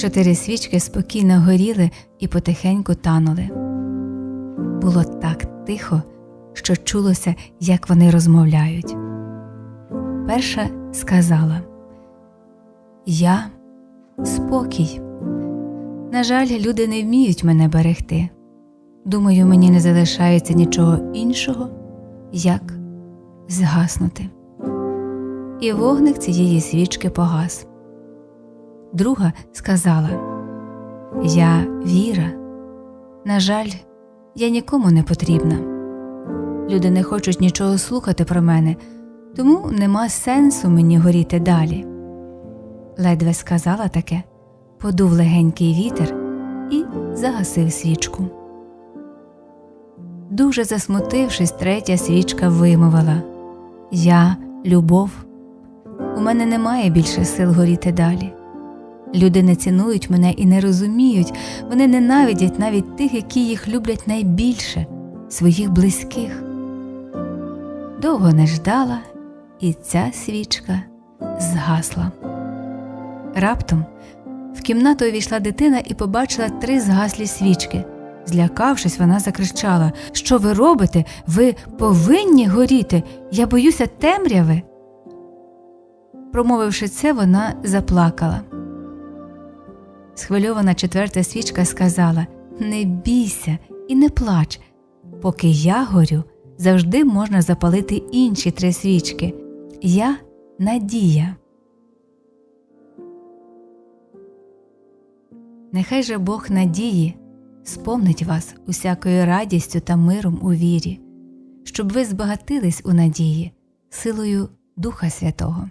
Чотири свічки спокійно горіли і потихеньку танули. Було так тихо, що чулося, як вони розмовляють. Перша сказала Я спокій. На жаль, люди не вміють мене берегти. Думаю, мені не залишається нічого іншого, як згаснути. І вогник цієї свічки погас. Друга сказала Я віра. На жаль, я нікому не потрібна. Люди не хочуть нічого слухати про мене, тому нема сенсу мені горіти далі. Ледве сказала таке, подув легенький вітер і загасив свічку. Дуже засмутившись, третя свічка вимовила Я любов. У мене немає більше сил горіти далі. Люди не цінують мене і не розуміють, вони ненавидять навіть тих, які їх люблять найбільше своїх близьких. Довго не ждала, і ця свічка згасла. Раптом в кімнату увійшла дитина і побачила три згаслі свічки. Злякавшись, вона закричала Що ви робите? Ви повинні горіти. Я боюся темряви. Промовивши це, вона заплакала. Схвильована четверта свічка сказала Не бійся і не плач. Поки я горю, завжди можна запалити інші три свічки. Я надія. Нехай же Бог надії сповнить вас усякою радістю та миром у вірі, щоб ви збагатились у надії силою Духа Святого.